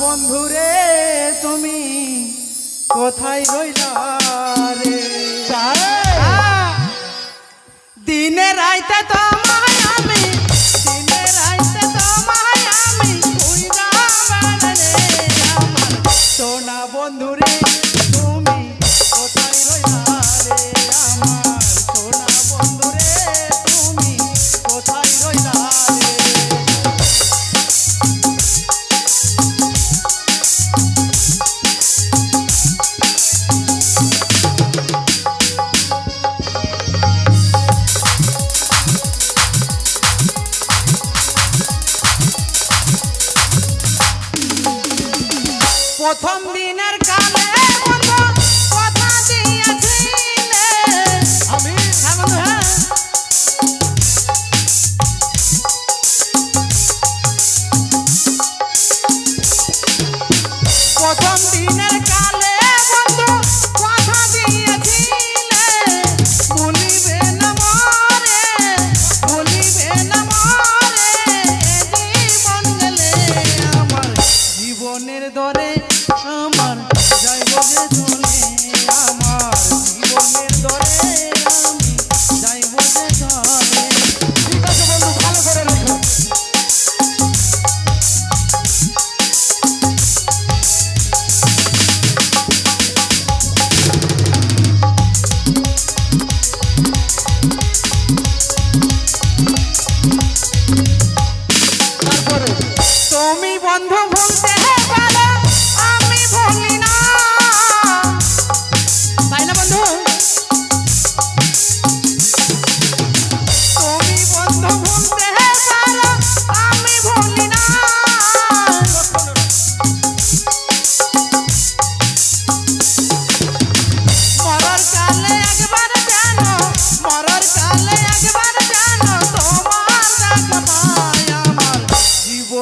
বন্ধুরে তুমি কোথায় রইলা? Jesus.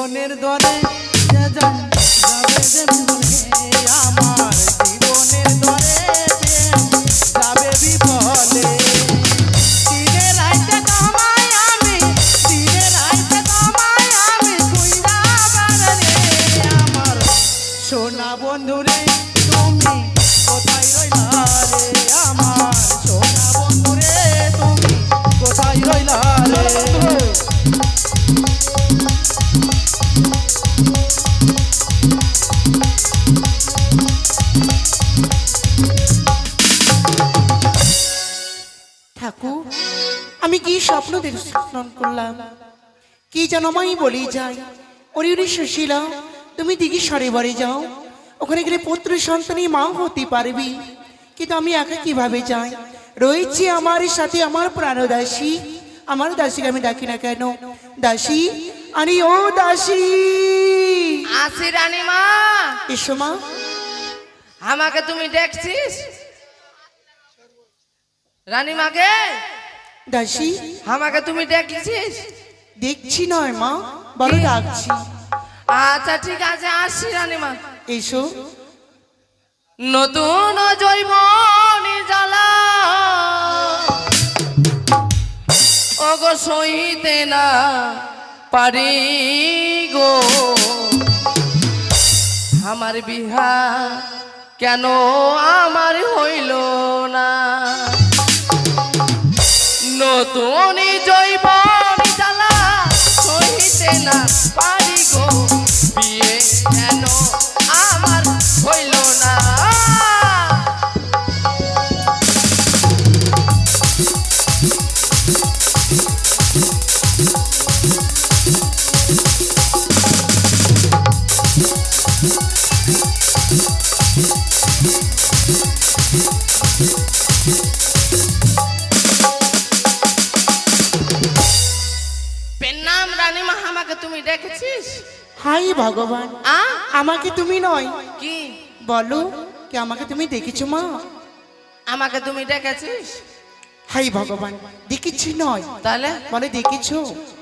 জীবনের দরে যাবে যে স্বপ্ন দর্শন করলাম। কি যেন আমায় বলি যাই ওরে ওরে সুশীলা তুমি দিঘি সরে বাড়ি যাও। ওখানে গেলে পুত্র সন্তানই মা হতে পারবি। কিন্তু আমি একা কীভাবে যাই? রয়েছে আমার সাথে আমার প্রাণদাসী আমার দাসীকে আমি ডাকি না কেন? দাসী আরে ও দাসী। আসি রানীমা। এসো মা। আমাকে তুমি দেখছিস? রানীমাকে? দাসী আমাকে তুমি দেখছিস? দেখছি নয় মা বলো ডাকছি। আচ্ছা ঠিক আছে আসছি রানীমা। এসো। নতুন জৈব জ্বালা। সইতে না পারি গো। আমার বিহা কেন আমার হইল না? নতুন জৈব জ্বালা সইতে না পারি গো। বিয়ে কেন আমাকে তুমি নয়। কি? বলো কি আমাকে তুমি দেখেছ মা? আমাকে তুমি দেখেছিস? হাই ভগবান দেখেছি নয়। তাহলে? বলে দেখেছ?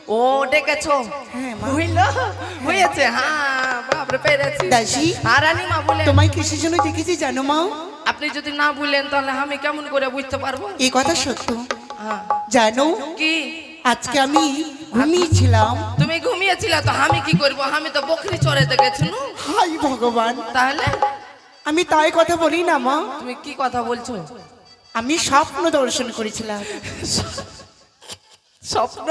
ও ডেকেছো হ্যাঁ মা। হইল হয়েছে হ্যাঁ বাপরে পেরেছি। দাসী আর রানীমা বলে। তোমায় কিসের জন্য দেখেছি জানো মা? আপনি যদি না বললেন তাহলে আমি কেমন করে বুঝতে পারব? এই কথা সত্য। হ্যাঁ। জানো কি? আজকে আমি ঘুমিয়েছিলাম। তুমি ঘুমিয়েছিলে তো আমি কি করব? আমি তো বকরি চড়াইতে গেছি নু। হাই ভগবান। তাহলে? আমি তাই কথা বলি না মা। তুমি কি কথা বলছো? আমি স্বপ্ন দর্শন করেছিলাম। স্বপ্ন?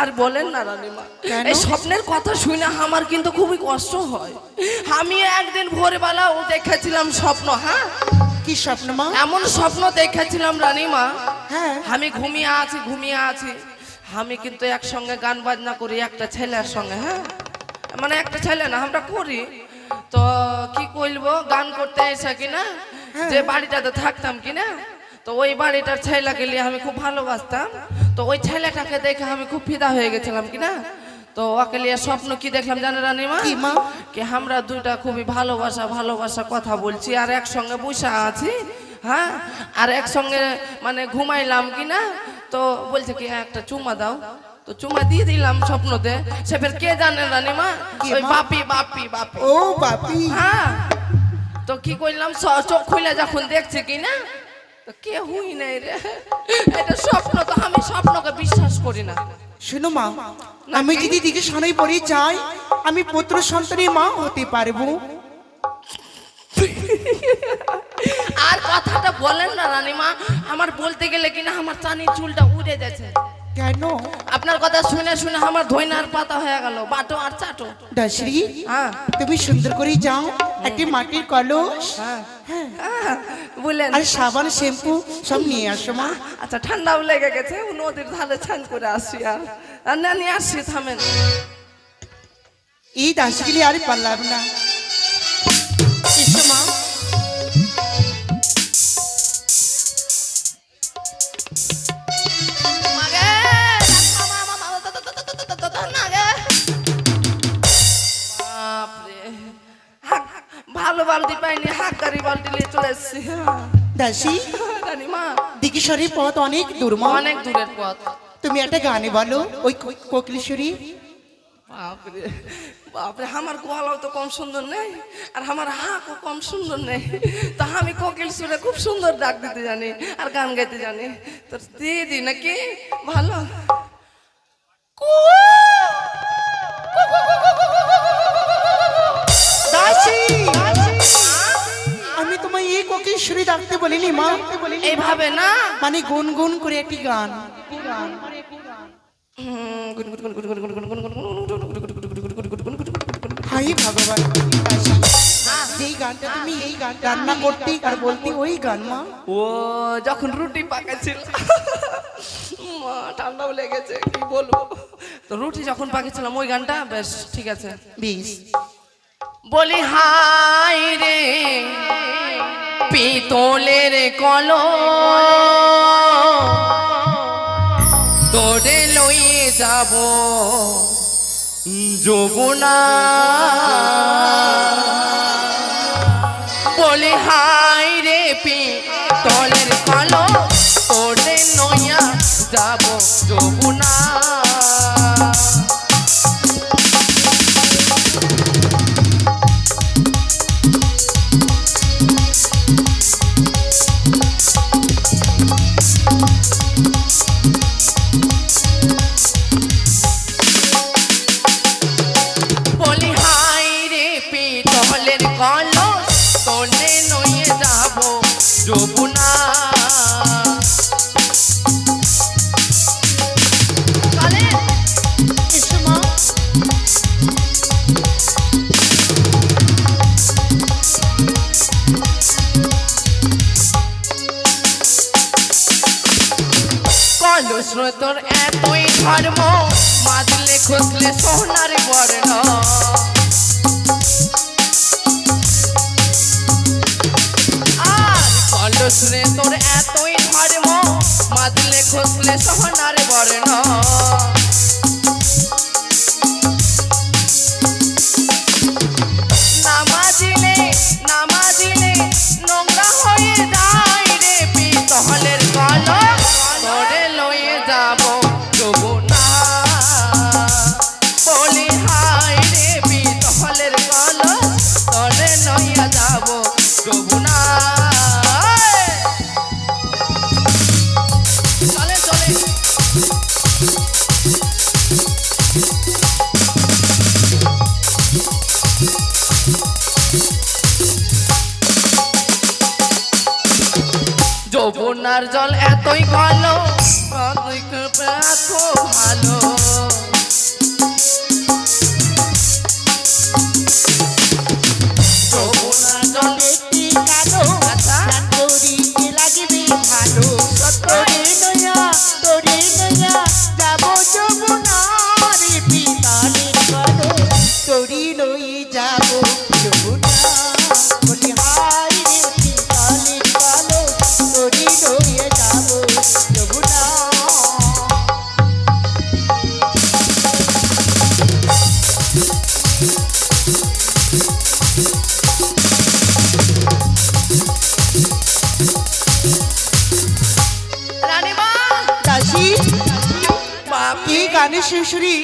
আর বলেন না রানীমা। এই স্বপ্নের কথা শুনে আমার কিন্তু খুবই কষ্ট হয়। আমি একদিন ভোরবেলা ও দেখেছিলাম স্বপ্ন হ্যাঁ? কি স্বপ্ন মা? এমন স্বপ্ন দেখেছিলাম রানীমা। হ্যাঁ আমি ঘুমিয়ে আছি ঘুমিয়ে আছি। আমি কিন্তু একসঙ্গে গান বাজনা করি একটা ছেলের সঙ্গে হ্যাঁ? মানে একটা ছেলে না আমরা করি। তো কি করব গান করতে এসে কিনা যে বাড়িটাতে থাকতাম কিনা তো ওই বাড়িটার ছেলেকে নিয়ে আমি খুব ভালোবাসতাম। তো ওই ছেলেটাকে দেখে আমি খুব ফিদা হয়ে গেছিলাম কিনা তো ওকে নিয়ে স্বপ্ন কি দেখলাম জানে রানীমা? কি মা? কি আমরা দুইটা খুবই ভালোবাসা ভালোবাসা কথা বলছি আর একসঙ্গে বসে আছি। হ্যাঁ? আর একসঙ্গে মানে ঘুমাইলাম কি না তো বলছে কি "হ্যাঁ, একটা চুমা দাও। তো চুমা দিয়ে দিলাম স্বপ্নতে। সে ফের কে জানে রানীমা ওই মা? বাপি বাপি বাপি। ও বাপি। হ্যাঁ? তো কি করলাম চোখ খুলে যখন দেখছে কি না তো কে হুই নাই রে। এটা স্বপ্ন তো আমি স্বপ্নকে বিশ্বাস করি না। শুনো মা আমি যদি দিকে শোনাই পড়ে যাই আমি পুত্র সন্তানের মা হতে পারব। আর কথাটা বলেন না রানীমা আমার বলতে গেলে কিনা আমার চানির চুলটা উড়ে যাচ্ছে কেন? আপনার কথা শুনে শুনে আমার ধৈনার পাতা হয়ে গেল বাটো আর চাটো। দাসরি হ্যাঁ। তুমি সুন্দর করে যাও একটি মাটির কলস। হ্যাঁ। হ্যাঁ। হ্যাঁ, আর সাবান শ্যাম্পু সব নিয়ে আসো মা। আচ্ছা ঠান্ডাও লেগে গেছে নদীর ধারে ছান করে আসি আর। আর না নিয়ে আসছি থামেন। এই দাসগুলি আর পারলাম না। পাইনি হাক গাড়ি বালতি নিয়ে চলে এসছি। দাসী রানীমা পথ অনেক দূর অনেক দূরের পথ। তুমি একটা গানে বলো ওই কোকিলেশ্বরী। বাপরে বাপরে আমার গলাও তো কম সুন্দর নেই আর আমার হাঁকও কম সুন্দর নেই। তা আমি কোকিল সুরে খুব সুন্দর ডাক দিতে জানি আর গান গাইতে জানি। তো দিয়ে দি নাকি ভালো? এই ডাকতে বলিনি মা। এইভাবে না? মানে গুনগুন করে একটি গান। হাই ভগবান যেই গানটা তুমি এই গান রান্না করতে আর বলতে ওই গান মা। ও যখন রুটি পাকাছিল। মা ঠান্ডাও লেগেছে কি বলব? তো রুটি যখন পাকিয়েছিলাম ওই গানটা বেশ ঠিক আছে। বেশ। বলি হাই রে। পিতলের কল তোরে লইয়ে যাব। যমুনা। বলি হাই রে পিতলের কল তোরে লইয়া যাব যমুনা। যমুনা তোর এতই ধর্ম মাদলে খুঁজলে সোনার বর্ণ। রে তোর এতই ধর্ম মাদলে খুসলে সহনার বর্ণ নামাজিলে নামাজিলে যৌবনার জল এতই ভালো। এই গানের শেষরি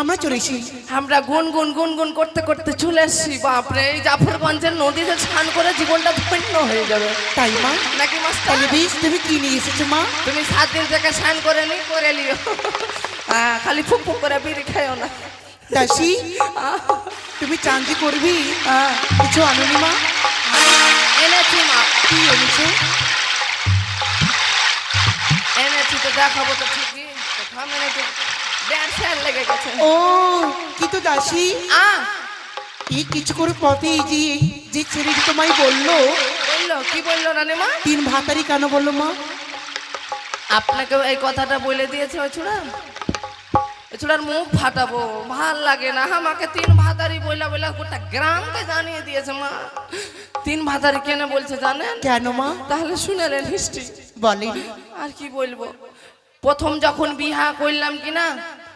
আমরা চলেছি আমরা গুন গুন গুন গুন করতে করতে চলে এসেছি। বাপরে এই জাফরগঞ্জের নদীতে স্নান করে জীবনটা ধন্য হয়ে যাবে। তাই মা? নাকি মাস্টার? তাহলে বেশ তুমি কি নিয়ে এসেছ মা? তুমি সাত দিন থেকে স্নান করে নি করে লিও হ্যাঁ, খালি ফুক ফুক করে বিড়ি খাইও না। দাসী তুমি চাঁদি করবি? কিছু আনুনি মা? এনেছি মা। কি এনেছো? এনেছি তো দেখাবো তো ঠিকই। তো থামেন একটু ফ্যান লেগে গেছে। ও কি তো দাসী? আ। এই কিছু করে পথে যে যে ছেলেটি তোমায় বলল? বলল কি বলল রানীমা? তিন ভাতারি কেন বলল মা? আপনাকে এই কথাটা বলে দিয়েছে ওই ছোড়া ছোড়ার মুখ ফাটাবো ভালো লাগে না। আমাকে তিন ভাতারি বইলা বইলা গোটা গ্রামকে জানিয়ে দিয়েছে মা। তিন ভাতারি কেন বলছে জানেন? কেন মা? তাহলে শুনে নেন হিস্ট্রি। বলেন। আর কি বলব? প্রথম যখন বিহা করলাম কি না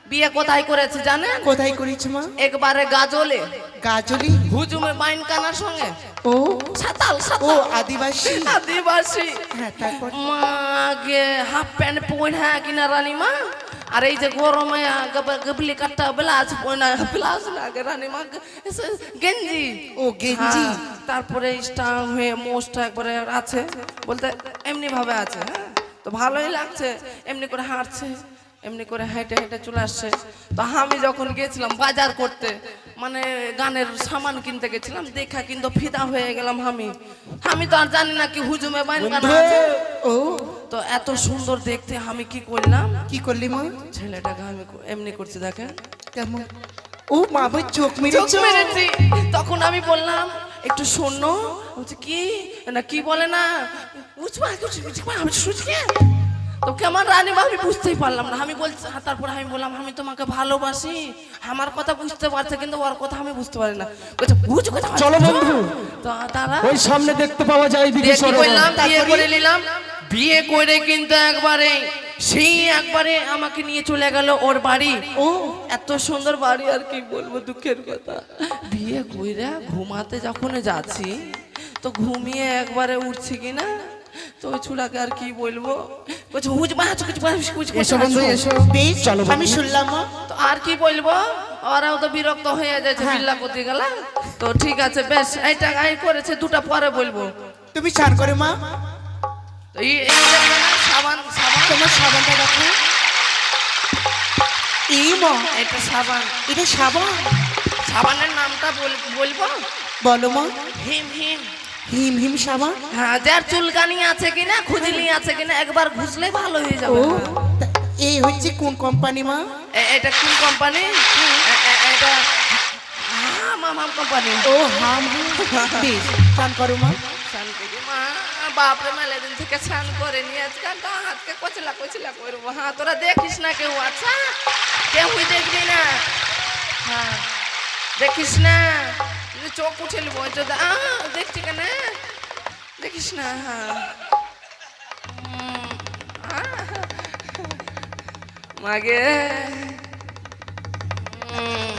বিয়ে কোথায় করেছে জানে কোথায় করেছ মা? একবারে গাজলে। গাজলি? হুজুমে বাইন কানার সঙ্গে। ও? সাতাল ও আদিবাসী? আদিবাসী। হ্যাঁ তারপর? মাগে হাফ প্যান্ট পয়না কিনা রানী মা? আর এই যে গরমে গব- গবলি কাটটা ব্লাউজ পয়না ব্লাউজ লাগে রানী মা এসে গেঞ্জি। ও গেঞ্জি? হ্যাঁ, তারপরে স্টাং হয়ে মোষটা একবারে আছে বলতে এমনি ভাবে আছে হ্যাঁ। তো ভালোই লাগছে। এমনি করে হাঁটছে এমনি করে হেঁটে হেঁটে চলে আসছে। তো আমি যখন গেছিলাম বাজার করতে মানে গানের সামান কিনতে গেছিলাম দেখা কিন্তু ফিদা হয়ে গেলাম আমি। আমি তো আর জানি না কি হুজুমে বাইন ও। তো এত সুন্দর দেখতে আমি কি করলাম? কি করলি মা? ছেলেটাকে আমি এমনি করছি দেখেন। কেমন? ও মা চোখ চোখ মেরেছো। তখন আমি বললাম একটু শোনো। বলছে কি? না কি বলে না? আমি শুনছি তো কেমন রানী মা আমি বুঝতেই পারলাম না। আমি বলছি তারপর আমি বললাম আমি তোমাকে ভালোবাসি। আমার কথা বুঝতে পারছে কিন্তু ওর কথা আমি বুঝতে পারি না। বলছে বুঝ কথা চলো বন্ধু। তো তারা ওই সামনে দেখতে পাওয়া যায় দিদি বিয়ে কি সরোবর। বিয়ে করে নিলাম। বিয়ে করে কিন্তু একবারে সেই একবারে আমাকে নিয়ে চলে গেল ওর বাড়ি। ও এত সুন্দর বাড়ি আর কি বলব দুঃখের কথা। বিয়ে কইরা ঘুমাতে যখন যাচ্ছি তো ঘুমিয়ে একবারে উঠছি কি না তো ওই চুলাকে আর কি বলব? আমি শুনলাম মা। তো আর কি বলব? ওরাও তো বিরক্ত হয়ে যাচ্ছে বিল্লা করতে গেলা? তো ঠিক আছে বেশ এইটা আই করেছে দুটা পরে বলব। তুমি চান করে মা। সাবান তোমার সাবানটা দেখো। এই মা এটা সাবান। এটা সাবান? সাবানের নামটা বল- বলব? বলো মা। হিম হিম। হিম হিম সাবান? হ্যাঁ যার চুলকানি আছে কিনা খুজলি আছে কিনা একবার ঘুষলে ভালো হয়ে যাবে। এই হচ্ছে কোন কোম্পানি মা? এটা কোন কোম্পানি? এটা মামাম কোম্পানি। ও হাম হাম বেশ চান করো মা। স্নান করি মা। বাপরে মেলে দিন থেকে স্নান করে নিয়ে আজকাল তো হাতকে কচলা কচলা করব। হ্যাঁ তোরা দেখিস না কেউ আচ্ছা? কেউ দেখবি না। হ্যাঁ দেখিস না? চোখ উঠে নেব দেখছি কেন? দেখিস না হ্যাঁ। মাগে। উম,